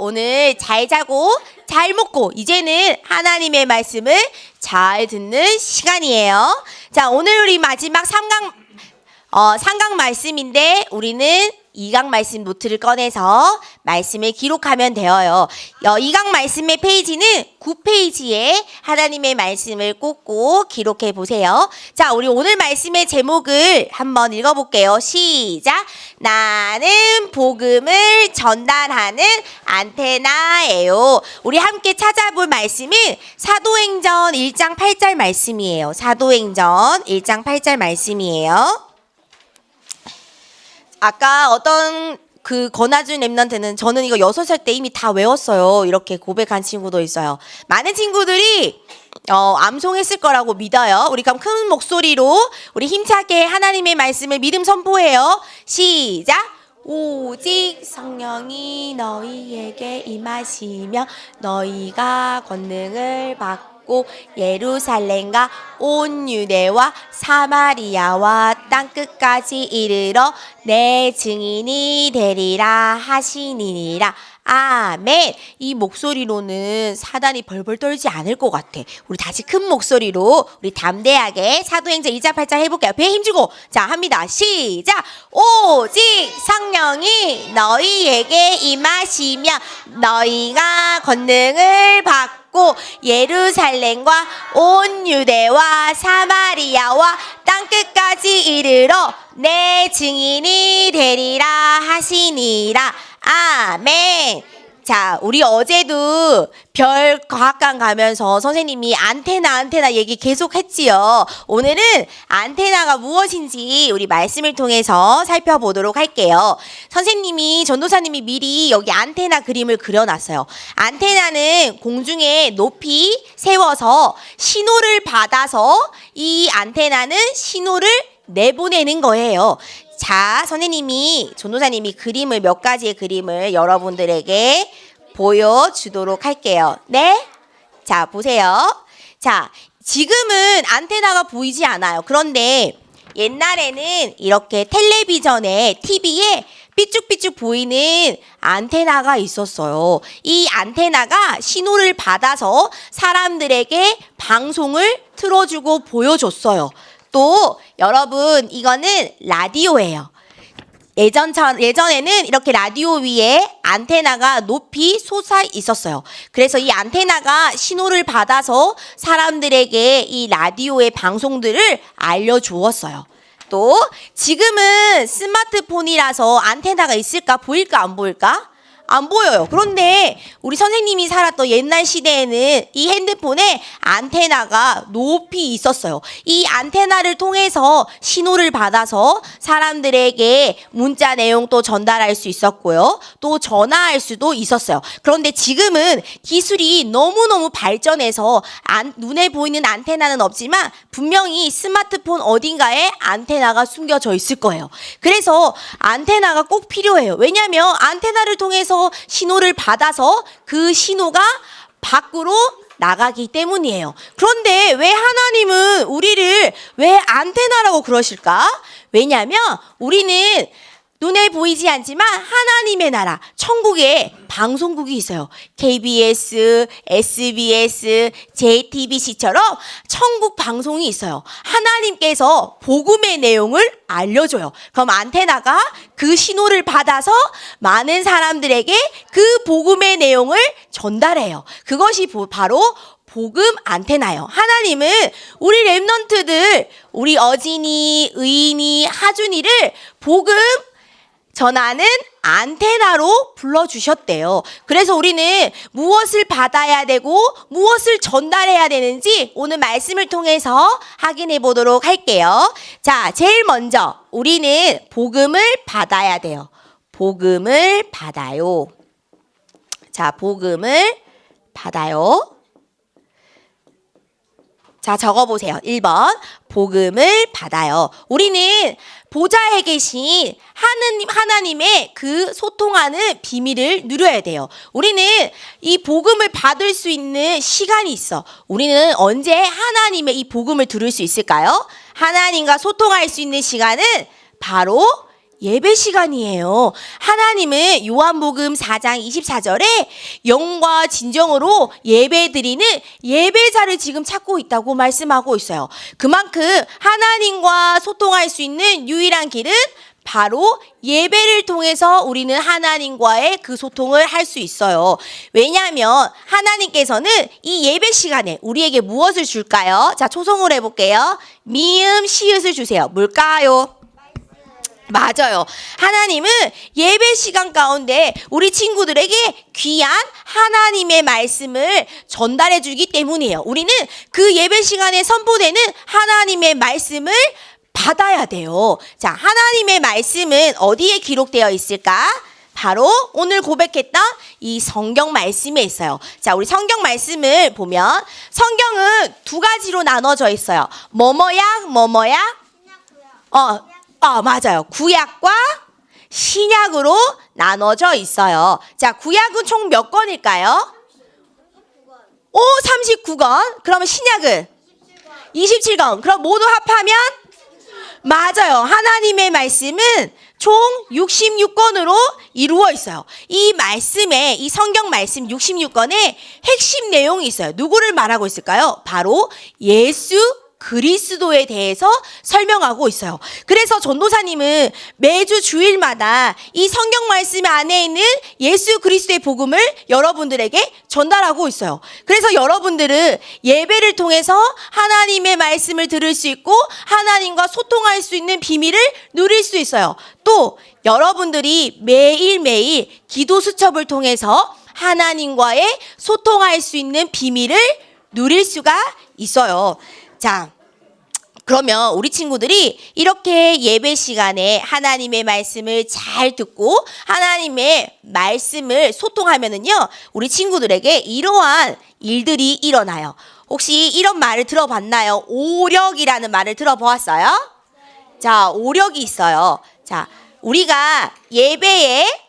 오늘 잘 자고 잘 먹고 이제는 하나님의 말씀을 잘 듣는 시간이에요. 자, 오늘 우리 마지막 삼강 어, 삼강 말씀인데 우리는 이강 말씀 노트를 꺼내서 말씀을 기록하면 되어요. 어, 이강 말씀의 페이지는 9페이지에 하나님의 말씀을 꼭꼭 기록해 보세요. 자, 우리 오늘 말씀의 제목을 한번 읽어볼게요. 시작. 나는 복음을 전달하는 안테나예요. 우리 함께 찾아볼 말씀은 사도행전 1장 8절 말씀이에요. 사도행전 1장 8절 말씀이에요. 아까 어떤 그 권하준 랩런트는 저는 이거 여섯 살 때 이미 다 외웠어요. 이렇게 고백한 친구도 있어요. 많은 친구들이 어, 암송했을 거라고 믿어요. 우리 그럼 큰 목소리로 우리 힘차게 하나님의 말씀을 믿음 선포해요. 시작. 오직 성령이 너희에게 임하시며 너희가 권능을 받고 예루살렘과 온 유대와 사마리아와 땅 끝까지 이르러 내 증인이 되리라 하시니라. 아멘. 이 목소리로는 사단이 벌벌 떨지 않을 것 같아. 우리 다시 큰 목소리로 우리 담대하게 사도행전 2장 8장 해볼게요. 배에 힘주고 자 합니다. 시작. 오직 성령이 너희에게 임하시며 너희가 권능을 받고 예루살렘과 온 유대와 사마리아와 땅 끝까지 이르러 내 증인이 되리라 하시니라. 아멘. 자, 우리 어제도 별 과학관 가면서 선생님이 안테나, 안테나 얘기 계속 했지요. 오늘은 안테나가 무엇인지 우리 말씀을 통해서 살펴보도록 할게요. 선생님이, 전도사님이 미리 여기 안테나 그림을 그려놨어요. 안테나는 공중에 높이 세워서 신호를 받아서 이 안테나는 신호를 내보내는 거예요. 자, 선생님이, 전도사님이 그림을 몇 가지의 그림을 여러분들에게 보여주도록 할게요. 네? 자, 보세요. 자, 지금은 안테나가 보이지 않아요. 그런데 옛날에는 이렇게 텔레비전에, TV에 삐쭉삐쭉 보이는 안테나가 있었어요. 이 안테나가 신호를 받아서 사람들에게 방송을 틀어주고 보여줬어요. 또 여러분 이거는 라디오예요. 예전처럼 예전에는 이렇게 라디오 위에 안테나가 높이 솟아 있었어요. 그래서 이 안테나가 신호를 받아서 사람들에게 이 라디오의 방송들을 알려 주었어요. 또 지금은 스마트폰이라서 안테나가 있을까 보일까 안 보일까? 안 보여요. 그런데 우리 선생님이 살았던 옛날 시대에는 이 핸드폰에 안테나가 높이 있었어요. 이 안테나를 통해서 신호를 받아서 사람들에게 문자 내용도 전달할 수 있었고요. 또 전화할 수도 있었어요. 그런데 지금은 기술이 너무너무 발전해서 안, 눈에 보이는 안테나는 없지만 분명히 스마트폰 어딘가에 안테나가 숨겨져 있을 거예요. 그래서 안테나가 꼭 필요해요. 왜냐하면 안테나를 통해서 신호를 받아서 그 신호가 밖으로 나가기 때문이에요. 그런데 왜 하나님은 우리를 왜 안테나라고 그러실까? 왜냐하면 우리는 눈에 보이지 않지만 하나님의 나라, 천국에 방송국이 있어요. KBS, SBS, JTBC처럼 천국 방송이 있어요. 하나님께서 복음의 내용을 알려줘요. 그럼 안테나가 그 신호를 받아서 많은 사람들에게 그 복음의 내용을 전달해요. 그것이 보- 바로 복음 안테나요. 하나님은 우리 랩넌트들, 우리 어진이, 의인이, 하준이를 복음 전하는 안테나로 불러주셨대요. 그래서 우리는 무엇을 받아야 되고 무엇을 전달해야 되는지 오늘 말씀을 통해서 확인해 보도록 할게요. 자, 제일 먼저 우리는 복음을 받아야 돼요. 복음을 받아요. 자, 복음을 받아요. 자, 적어보세요. 1번. 복음을 받아요. 우리는 보좌에 계신 하느님, 하나님의 그 소통하는 비밀을 누려야 돼요. 우리는 이 복음을 받을 수 있는 시간이 있어. 우리는 언제 하나님의 이 복음을 들을 수 있을까요? 하나님과 소통할 수 있는 시간은 바로 예배 시간이에요. 하나님은 요한복음 4장 24절에 영과 진정으로 예배 드리는 예배자를 지금 찾고 있다고 말씀하고 있어요. 그만큼 하나님과 소통할 수 있는 유일한 길은 바로 예배를 통해서 우리는 하나님과의 그 소통을 할 수 있어요. 왜냐하면 하나님께서는 이 예배 시간에 우리에게 무엇을 줄까요? 자, 초성으로 해볼게요. 미음, 시읒을 주세요. 뭘까요? 맞아요. 하나님은 예배 시간 가운데 우리 친구들에게 귀한 하나님의 말씀을 전달해 주기 때문이에요. 우리는 그 예배 시간에 선포되는 하나님의 말씀을 받아야 돼요. 자, 하나님의 말씀은 어디에 기록되어 있을까? 바로 오늘 고백했던 이 성경 말씀에 있어요. 자, 우리 성경 말씀을 보면 성경은 두 가지로 나눠져 있어요. 뭐뭐약, 뭐뭐약? 어, 어, 맞아요. 구약과 신약으로 나눠져 있어요. 자, 구약은 총 몇 권일까요? 오, 39권. 그러면 신약은 27권. 그럼 모두 합하면 맞아요. 하나님의 말씀은 총 66권으로 이루어 있어요. 이 말씀에 이 성경 말씀 66권에 핵심 내용이 있어요. 누구를 말하고 있을까요? 바로 예수 그리스도에 대해서 설명하고 있어요. 그래서 전도사님은 매주 주일마다 이 성경 말씀 안에 있는 예수 그리스도의 복음을 여러분들에게 전달하고 있어요. 그래서 여러분들은 예배를 통해서 하나님의 말씀을 들을 수 있고 하나님과 소통할 수 있는 비밀을 누릴 수 있어요. 또 여러분들이 매일매일 기도 수첩을 통해서 하나님과의 소통할 수 있는 비밀을 누릴 수가 있어요. 자, 그러면 우리 친구들이 이렇게 예배 시간에 하나님의 말씀을 잘 듣고 하나님의 말씀을 소통하면은요, 우리 친구들에게 이러한 일들이 일어나요. 혹시 이런 말을 들어봤나요? 오력이라는 말을 들어보았어요? 자, 오력이 있어요. 자, 우리가 예배에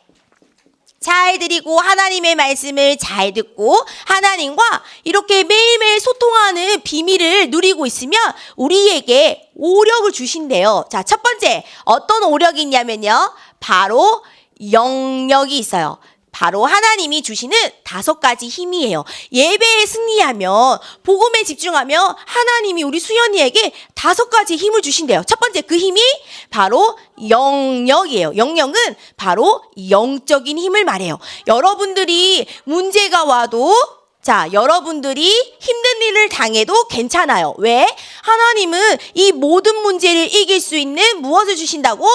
잘 드리고 하나님의 말씀을 잘 듣고 하나님과 이렇게 매일매일 소통하는 비밀을 누리고 있으면 우리에게 오력을 주신대요. 자, 첫 번째 어떤 오력이 있냐면요. 바로 영역이 있어요. 바로 하나님이 주시는 다섯 가지 힘이에요. 예배에 승리하며 복음에 집중하며 하나님이 우리 수연이에게 다섯 가지 힘을 주신대요. 첫 번째 그 힘이 바로 영역이에요. 영역은 바로 영적인 힘을 말해요. 여러분들이 문제가 와도 자, 여러분들이 힘든 일을 당해도 괜찮아요. 왜? 하나님은 이 모든 문제를 이길 수 있는 무엇을 주신다고?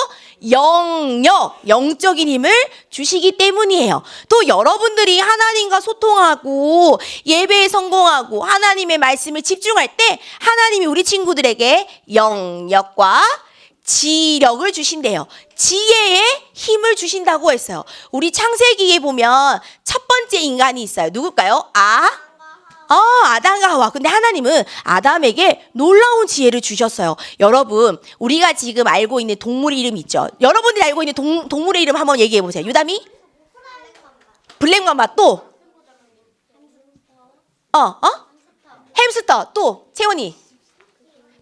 영역, 영적인 힘을 주시기 때문이에요. 또 여러분들이 하나님과 소통하고 예배에 성공하고 하나님의 말씀을 집중할 때 하나님이 우리 친구들에게 영역과 지력을 주신대요. 지혜의 힘을 주신다고 했어요. 우리 창세기에 보면 첫 번째 인간이 있어요. 누굴까요? 아? 어, 아담과 하와. 근데 하나님은 아담에게 놀라운 지혜를 주셨어요. 여러분, 우리가 지금 알고 있는 동물 이름 있죠? 여러분들이 알고 있는 동, 동물의 이름 한번 얘기해 보세요. 유담이? 블랙맘마 또? 어, 어? 햄스터 또? 채원이?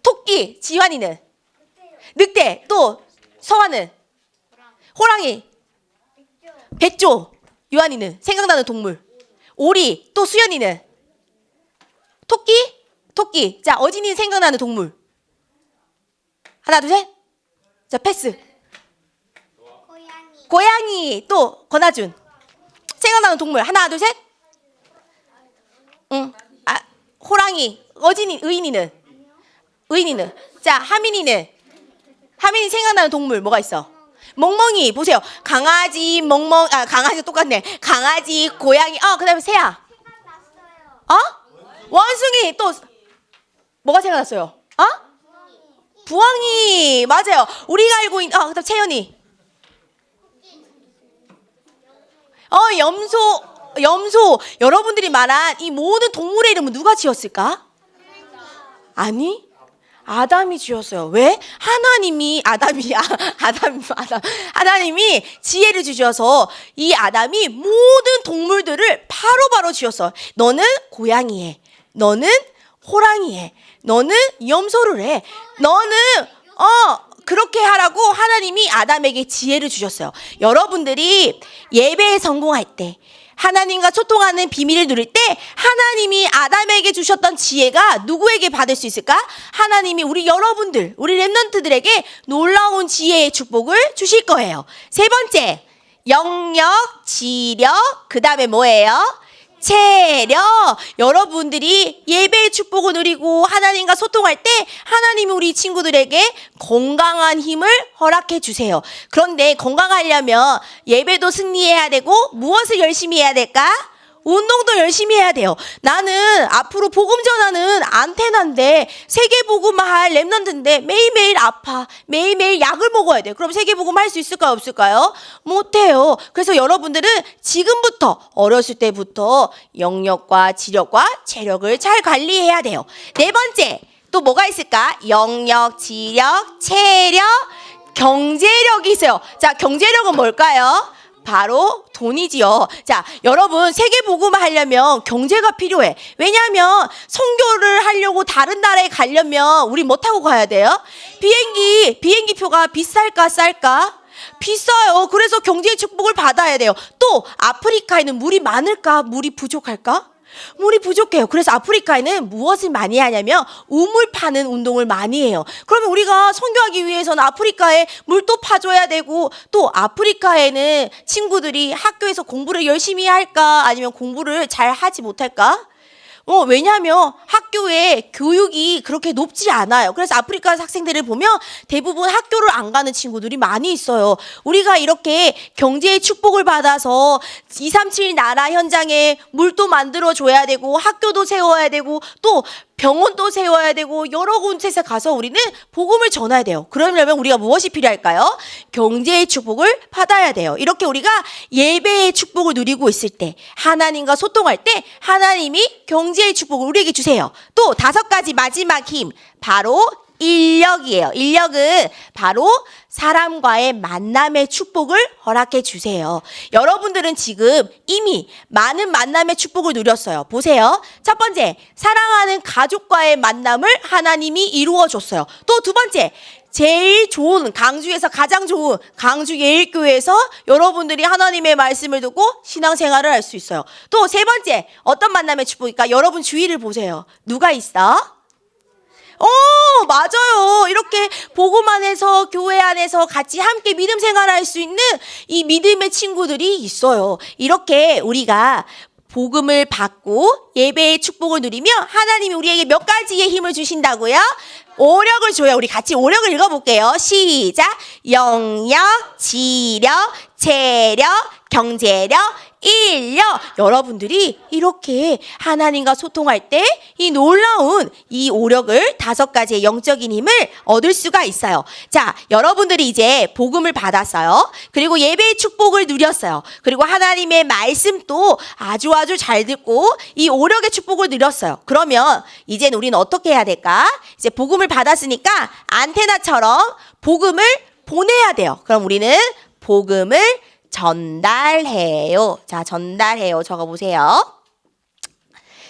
토끼, 지환이는? 늑대 또? 서화는? 호랑이? 백조, 유한이는? 생각나는 동물? 오리 또 수연이는? 토끼? 토끼. 자, 어진이 생각나는 동물. 하나, 둘, 셋. 자, 패스. 고양이 고양이. 또, 권하준. 생각나는 동물. 하나, 둘, 셋. 응. 아, 호랑이. 어진이, 의인이는? 의인이는? 자, 하민이는? 하민이 생각나는 동물 뭐가 있어? 멍멍이. 보세요. 강아지, 멍멍, 아, 강아지 똑같네. 강아지, 고양이. 어, 그 다음에 새야. 어? 원숭이 또 뭐가 생각났어요? 어? 부엉이 맞아요. 우리가 알고 있는 어 그다음 채연이. 어 염소 염소 여러분들이 말한 이 모든 동물의 이름은 누가 지었을까? 아니 아담이 지었어요. 왜? 하나님이 아담이 아, 아담 아담 하나님이 지혜를 주셔서 이 아담이 모든 동물들을 바로 바로 지었어. 너는 고양이에, 너는 호랑이에, 너는 염소를 해. 너는 어 그렇게 하라고 하나님이 아담에게 지혜를 주셨어요. 여러분들이 예배에 성공할 때 하나님과 소통하는 비밀을 누릴 때 하나님이 아담에게 주셨던 지혜가 누구에게 받을 수 있을까? 하나님이 우리 여러분들, 우리 랩런트들에게 놀라운 지혜의 축복을 주실 거예요. 세 번째, 영역, 지력, 그 다음에 뭐예요? 체력. 여러분들이 예배의 축복을 누리고 하나님과 소통할 때 하나님이 우리 친구들에게 건강한 힘을 허락해 주세요. 그런데 건강하려면 예배도 승리해야 되고 무엇을 열심히 해야 될까? 운동도 열심히 해야 돼요. 나는 앞으로 복음 전하는 안테나인데 세계 복음 할 랩런트인데 매일매일 아파. 매일매일 약을 먹어야 돼. 그럼 세계 복음 할 수 있을까요? 없을까요? 못 해요. 그래서 여러분들은 지금부터 어렸을 때부터 영역과 지력과 체력을 잘 관리해야 돼요. 네 번째 또 뭐가 있을까? 영역, 지력, 체력, 경제력이 있어요. 자, 경제력은 뭘까요? 바로 돈이지요. 자, 여러분 세계 복음을 하려면 경제가 필요해. 왜냐하면 선교를 하려고 다른 나라에 가려면 우리 뭐 타고 가야 돼요? 비행기 비행기 표가 비쌀까 쌀까? 비싸요. 그래서 경제의 축복을 받아야 돼요. 또 아프리카에는 물이 많을까? 물이 부족할까? 물이 부족해요. 그래서 아프리카에는 무엇을 많이 하냐면 우물 파는 운동을 많이 해요. 그러면 우리가 선교하기 위해서는 아프리카에 물도 파줘야 되고 또 아프리카에는 친구들이 학교에서 공부를 열심히 할까 아니면 공부를 잘 하지 못할까? 어, 왜냐하면 학교에 교육이 그렇게 높지 않아요. 그래서 아프리카 학생들을 보면 대부분 학교를 안 가는 친구들이 많이 있어요. 우리가 이렇게 경제의 축복을 받아서 237 나라 현장에 물도 만들어 줘야 되고 학교도 세워야 되고 또 병원도 세워야 되고 여러 곳에서 가서 우리는 복음을 전해야 돼요. 그러려면 우리가 무엇이 필요할까요? 경제의 축복을 받아야 돼요. 이렇게 우리가 예배의 축복을 누리고 있을 때 하나님과 소통할 때 하나님이 경제의 축복을 우리에게 주세요. 또 다섯 가지 마지막 힘 바로 인력이에요. 인력은 바로 사람과의 만남의 축복을 허락해 주세요. 여러분들은 지금 이미 많은 만남의 축복을 누렸어요. 보세요. 첫 번째, 사랑하는 가족과의 만남을 하나님이 이루어 줬어요. 또 두 번째, 제일 좋은 강주에서 가장 좋은 강주 예일교회에서 여러분들이 하나님의 말씀을 듣고 신앙생활을 할 수 있어요. 또 세 번째, 어떤 만남의 축복일까? 여러분 주위를 보세요. 누가 있어? 어, 맞아요. 이렇게 복음 안에서 교회 안에서 같이 함께 믿음 생활할 수 있는 이 믿음의 친구들이 있어요. 이렇게 우리가 복음을 받고 예배의 축복을 누리며 하나님이 우리에게 몇 가지의 힘을 주신다고요? 오력을 줘요. 우리 같이 오력을 읽어볼게요. 시작. 영역, 지력, 체력, 경제력, 인력. 여러분들이 이렇게 하나님과 소통할 때 이 놀라운 이 오력을 다섯 가지의 영적인 힘을 얻을 수가 있어요. 자, 여러분들이 이제 복음을 받았어요. 그리고 예배의 축복을 누렸어요. 그리고 하나님의 말씀도 아주 아주 잘 듣고 이 오력의 축복을 누렸어요. 그러면 이젠 우리는 어떻게 해야 될까? 이제 복음을 받았으니까 안테나처럼 복음을 보내야 돼요. 그럼 우리는 복음을 전달해요. 자, 전달해요. 적어 보세요.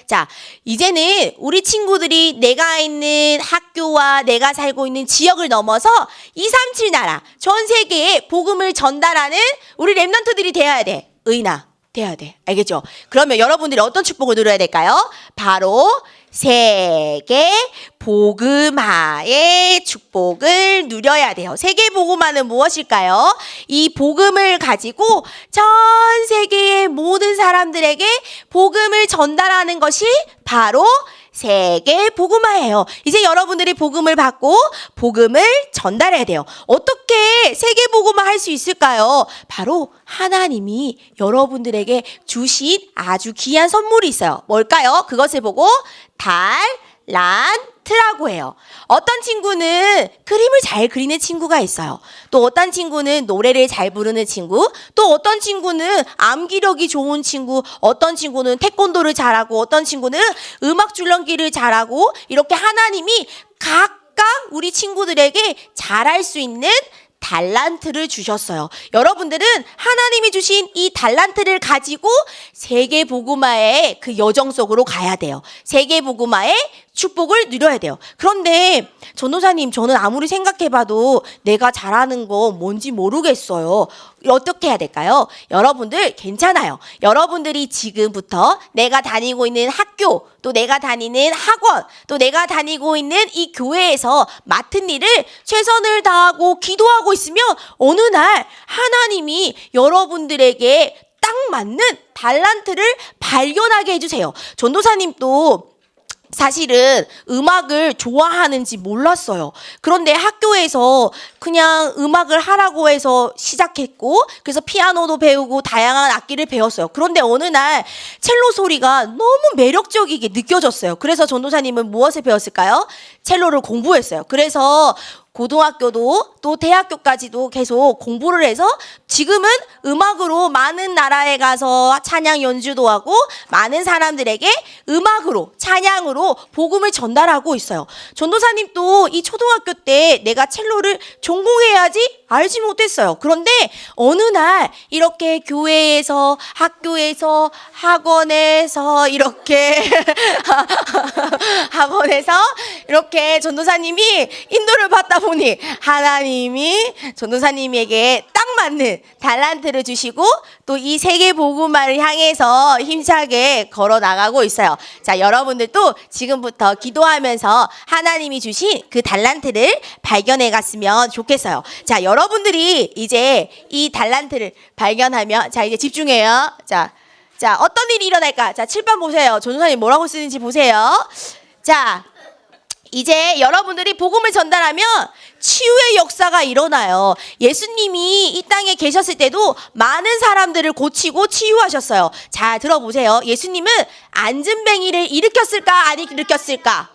자, 이제는 우리 친구들이 내가 있는 학교와 내가 살고 있는 지역을 넘어서 237 나라, 전 세계에 복음을 전달하는 우리 랩런트들이 되어야 돼. 의나, 돼야 돼. 알겠죠? 그러면 여러분들이 어떤 축복을 누려야 될까요? 바로 세계 복음화의 축복을 누려야 돼요. 세계 복음화는 무엇일까요? 이 복음을 가지고 전 세계의 모든 사람들에게 복음을 전달하는 것이 바로 세계 복음화예요. 이제 여러분들이 복음을 받고 복음을 전달해야 돼요. 어떻게 세계 복음화 할 수 있을까요? 바로 하나님이 여러분들에게 주신 아주 귀한 선물이 있어요. 뭘까요? 그것을 보고 달 란트라고 해요. 어떤 친구는 그림을 잘 그리는 친구가 있어요. 또 어떤 친구는 노래를 잘 부르는 친구, 또 어떤 친구는 암기력이 좋은 친구, 어떤 친구는 태권도를 잘하고, 어떤 친구는 음악 줄넘기를 잘하고, 이렇게 하나님이 각각 우리 친구들에게 잘할 수 있는 달란트를 주셨어요. 여러분들은 하나님이 주신 이 달란트를 가지고 세계 복음화의 그 여정 속으로 가야 돼요. 세계 복음화의 축복을 누려야 돼요. 그런데 전도사님 저는 아무리 생각해봐도 내가 잘하는 거 뭔지 모르겠어요. 어떻게 해야 될까요? 여러분들 괜찮아요. 여러분들이 지금부터 내가 다니고 있는 학교 또 내가 다니는 학원 또 내가 다니고 있는 이 교회에서 맡은 일을 최선을 다하고 기도하고 있으면 어느 날 하나님이 여러분들에게 딱 맞는 달란트를 발견하게 해주세요. 전도사님도 사실은 음악을 좋아하는지 몰랐어요. 그런데 학교에서 그냥 음악을 하라고 해서 시작했고, 그래서 피아노도 배우고 다양한 악기를 배웠어요. 그런데 어느 날 첼로 소리가 너무 매력적이게 느껴졌어요. 그래서 전도사님은 무엇을 배웠을까요? 첼로를 공부했어요. 그래서 고등학교도 또 대학교까지도 계속 공부를 해서 지금은 음악으로 많은 나라에 가서 찬양 연주도 하고 많은 사람들에게 음악으로 찬양으로 복음을 전달하고 있어요. 전도사님도 이 초등학교 때 내가 첼로를 전공해야지 알지 못했어요. 그런데 어느 날 이렇게 교회에서 학교에서 학원에서 이렇게 학원에서 이렇게 전도사님이 인도를 받다 보니 하나님이 전도사님에게 딱 맞는 달란트를 주시고 또 이 세계 복음화를 향해서 힘차게 걸어 나가고 있어요. 자, 여러분들도 지금부터 기도하면서 하나님이 주신 그 달란트를 발견해 갔으면 좋겠어요. 자, 여러분들이 이제 이 달란트를 발견하면 자, 이제 집중해요. 자, 자, 어떤 일이 일어날까? 자, 칠판 보세요. 전도사님 뭐라고 쓰는지 보세요. 자, 이제 여러분들이 복음을 전달하면 치유의 역사가 일어나요. 예수님이 이 땅에 계셨을 때도 많은 사람들을 고치고 치유하셨어요. 자, 들어보세요. 예수님은 안진뱅이를 일으켰을까? 안 일으켰을까?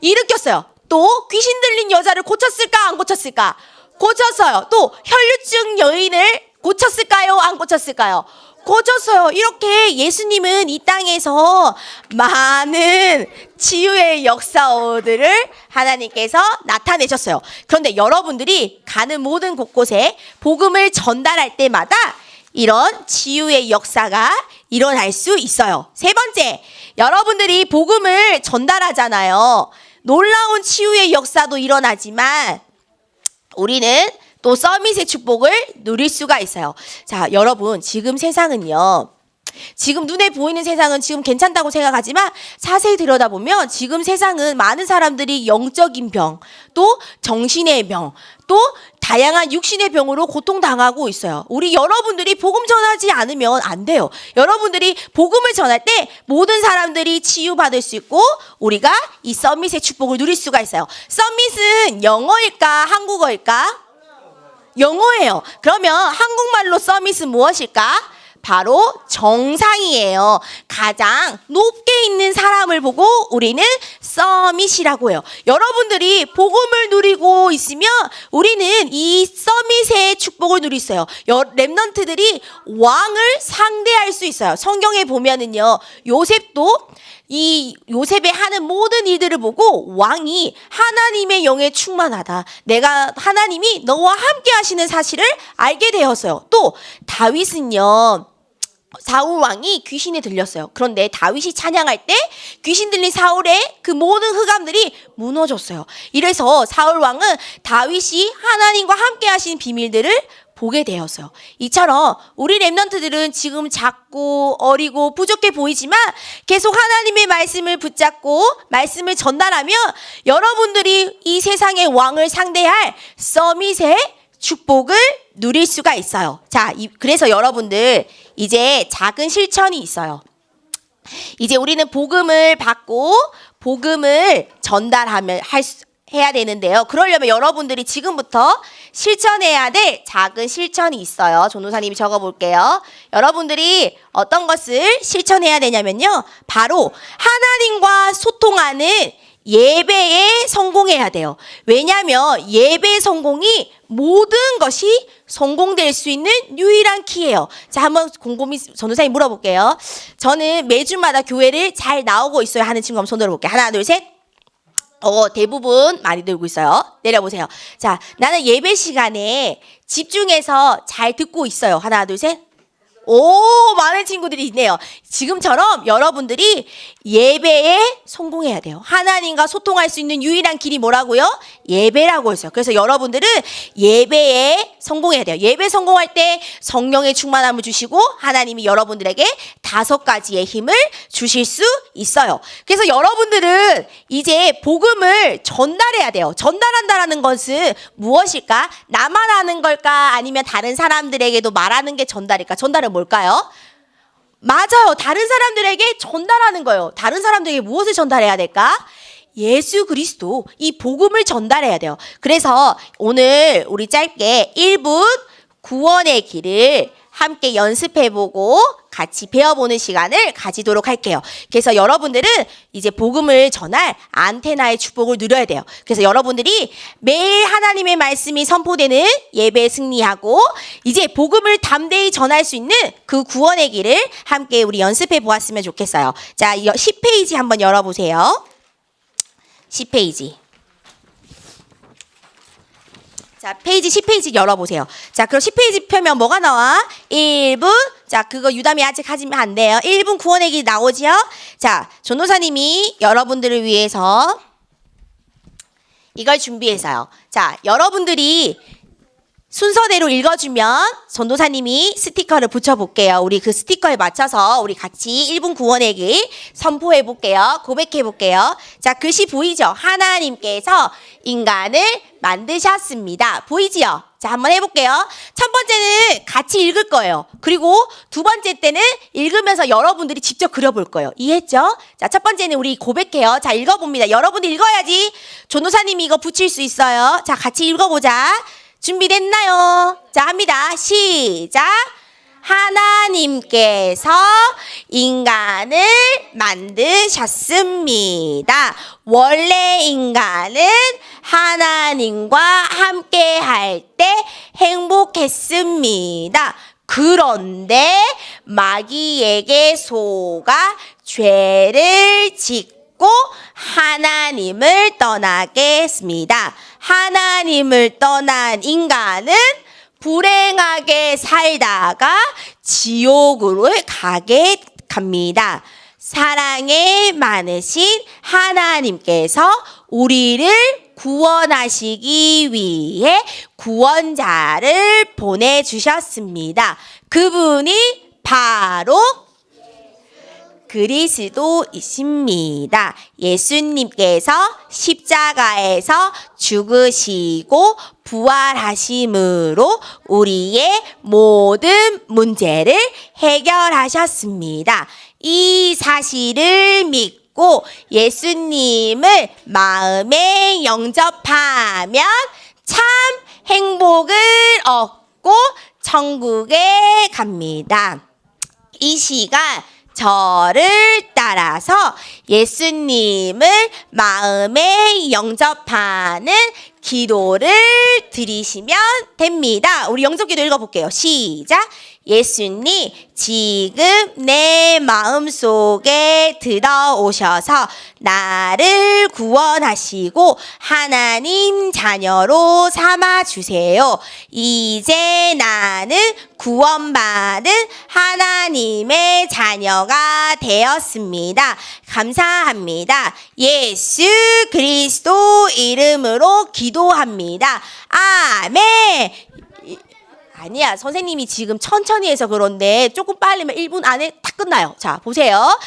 일으켰어요. 또 귀신 들린 여자를 고쳤을까? 안 고쳤을까? 고쳤어요. 또 혈류증 여인을 고쳤을까요? 안 고쳤을까요? 고쳤어요. 이렇게 예수님은 이 땅에서 많은 치유의 역사들을 하나님께서 나타내셨어요. 그런데 여러분들이 가는 모든 곳곳에 복음을 전달할 때마다 이런 치유의 역사가 일어날 수 있어요. 세 번째, 여러분들이 복음을 전달하잖아요. 놀라운 치유의 역사도 일어나지만 우리는 또 서밋의 축복을 누릴 수가 있어요. 자, 여러분, 지금 세상은요. 지금 눈에 보이는 세상은 지금 괜찮다고 생각하지만 자세히 들여다보면 지금 세상은 많은 사람들이 영적인 병, 또 정신의 병, 또 다양한 육신의 병으로 고통당하고 있어요. 우리 여러분들이 복음 전하지 않으면 안 돼요. 여러분들이 복음을 전할 때 모든 사람들이 치유받을 수 있고 우리가 이 서밋의 축복을 누릴 수가 있어요. 서밋은 영어일까 한국어일까? 영어예요. 그러면 한국말로 서밋은 무엇일까? 바로 정상이에요. 가장 높게 있는 사람을 보고 우리는 서밋이라고 해요. 여러분들이 복음을 누리고 있으면 우리는 이 서밋의 축복을 누릴 수 있어요. 여- 랩넌트들이 왕을 상대할 수 있어요. 성경에 보면은요. 요셉도 이 요셉의 하는 모든 일들을 보고 왕이 하나님의 영에 충만하다. 내가 하나님이 너와 함께 하시는 사실을 알게 되었어요. 또 다윗은요. 사울 왕이 귀신에 들렸어요. 그런데 다윗이 찬양할 때 귀신 들린 사울의 그 모든 흑암들이 무너졌어요. 이래서 사울 왕은 다윗이 하나님과 함께 하신 비밀들을 보게 되었어요. 이처럼 우리 랩런트들은 지금 작고 어리고 부족해 보이지만 계속 하나님의 말씀을 붙잡고 말씀을 전달하면 여러분들이 이 세상의 왕을 상대할 서밋의 축복을 누릴 수가 있어요. 자, 이- 그래서 여러분들 이제 작은 실천이 있어요. 이제 우리는 복음을 받고 복음을 전달하면 할 수, 해야 되는데요. 그러려면 여러분들이 지금부터 실천해야 될 작은 실천이 있어요. 조노사님이 적어 볼게요. 여러분들이 어떤 것을 실천해야 되냐면요. 바로 하나님과 소통하는 예배에 성공해야 돼요. 왜냐하면 예배 성공이 모든 것이 성공될 수 있는 유일한 키예요. 자, 한번 곰곰이 전도사님 물어볼게요. 저는 매주마다 교회를 잘 나오고 있어요 하는 친구 한번 손 들어볼게요. 하나, 둘, 셋. 어, 대부분 많이 들고 있어요. 내려보세요. 자, 나는 예배 시간에 집중해서 잘 듣고 있어요. 하나, 둘, 셋. 오, 많은 친구들이 있네요. 지금처럼 여러분들이 예배에 성공해야 돼요. 하나님과 소통할 수 있는 유일한 길이 뭐라고요? 예배라고 했어요. 그래서 여러분들은 예배에 성공해야 돼요. 예배 성공할 때 성령의 충만함을 주시고 하나님이 여러분들에게 다섯 가지의 힘을 주실 수 있어요. 그래서 여러분들은 이제 복음을 전달해야 돼요. 전달한다라는 것은 무엇일까? 나만 아는 걸까? 아니면 다른 사람들에게도 말하는 게 전달일까? 전달은 뭘까요? 맞아요. 다른 사람들에게 전달하는 거예요. 다른 사람들에게 무엇을 전달해야 될까? 예수 그리스도 이 복음을 전달해야 돼요. 그래서 오늘 우리 짧게 1분 구원의 길을 함께 연습해보고 같이 배워보는 시간을 가지도록 할게요. 그래서 여러분들은 이제 복음을 전할 안테나의 축복을 누려야 돼요. 그래서 여러분들이 매일 하나님의 말씀이 선포되는 예배에 승리하고 이제 복음을 담대히 전할 수 있는 그 구원의 길을 함께 우리 연습해 보았으면 좋겠어요. 자, 10페이지 한번 열어보세요. 10페이지. 자, 페이지 10페이지 열어보세요. 자, 그럼 10페이지 펴면 뭐가 나와? 1분. 자, 그거 유담이 아직 하시면 안 돼요. 1분 구원의 길 나오지요? 자, 전도사님이 여러분들을 위해서 이걸 준비해서요. 자, 여러분들이 순서대로 읽어주면 전도사님이 스티커를 붙여볼게요. 우리 그 스티커에 맞춰서 우리 같이 1분 구원의 길 선포해볼게요. 고백해볼게요. 자, 글씨 보이죠? 하나님께서 인간을 만드셨습니다. 보이지요? 자, 한번 해볼게요. 첫 번째는 같이 읽을 거예요. 그리고 두 번째 때는 읽으면서 여러분들이 직접 그려볼 거예요. 이해했죠? 자, 첫 번째는 우리 고백해요. 자, 읽어봅니다. 여러분들 읽어야지 조노사님이 이거 붙일 수 있어요. 자, 같이 읽어보자. 준비됐나요? 자, 합니다. 시작. 하나님께서 인간을 만드셨습니다. 원래 인간은 하나님과 함께 할 때 행복했습니다. 그런데 마귀에게 속아 죄를 짓고 하나님을 떠나게 했습니다. 하나님을 떠난 인간은 불행하게 살다가 지옥으로 가게 갑니다. 사랑에 많으신 하나님께서 우리를 구원하시기 위해 구원자를 보내주셨습니다. 그분이 바로 그리스도이십니다. 예수님께서 십자가에서 죽으시고 부활하심으로 우리의 모든 문제를 해결하셨습니다. 이 사실을 믿고 예수님을 마음에 영접하면 참 행복을 얻고 천국에 갑니다. 이 시간 저를 따라서 예수님을 마음에 영접하는 기도를 드리시면 됩니다. 우리 영접 기도 읽어볼게요. 시작. 예수님, 지금 내 마음 속에 들어오셔서 나를 구원하시고 하나님 자녀로 삼아 주세요. 이제 나는 구원받은 하나님의 자녀가 되었습니다. 감사합니다. 예수 그리스도 이름으로 기도합니다. 아멘. 아니야. 선생님이 지금 천천히 해서 그런데 조금 빨리면 1분 안에 딱 끝나요. 자, 보세요.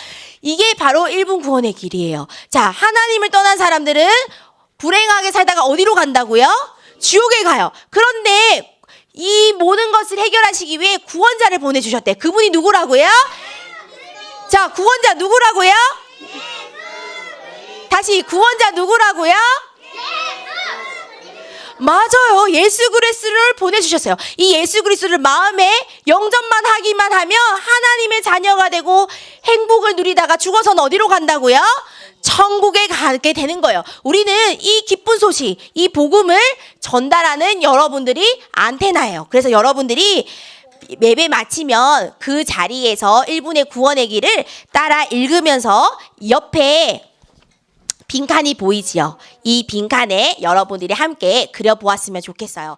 이게 바로 1분 구원의 길이에요. 자, 하나님을 떠난 사람들은 불행하게 살다가 어디로 간다고요? 지옥에 가요. 그런데 이 모든 것을 해결하시기 위해 구원자를 보내주셨대. 그분이 누구라고요? 자, 구원자 누구라고요? 다시 구원자 누구라고요? 맞아요. 예수 그리스도를 보내주셨어요. 이 예수 그리스도를 마음에 영접만 하기만 하면 하나님의 자녀가 되고 행복을 누리다가 죽어서는 어디로 간다고요? 천국에 가게 되는 거예요. 우리는 이 기쁜 소식, 이 복음을 전달하는 여러분들이 안테나예요. 그래서 여러분들이 예배 마치면 그 자리에서 1분의 구원의 길을 따라 읽으면서 옆에 빈칸이 보이지요. 이 빈칸에 여러분들이 함께 그려보았으면 좋겠어요.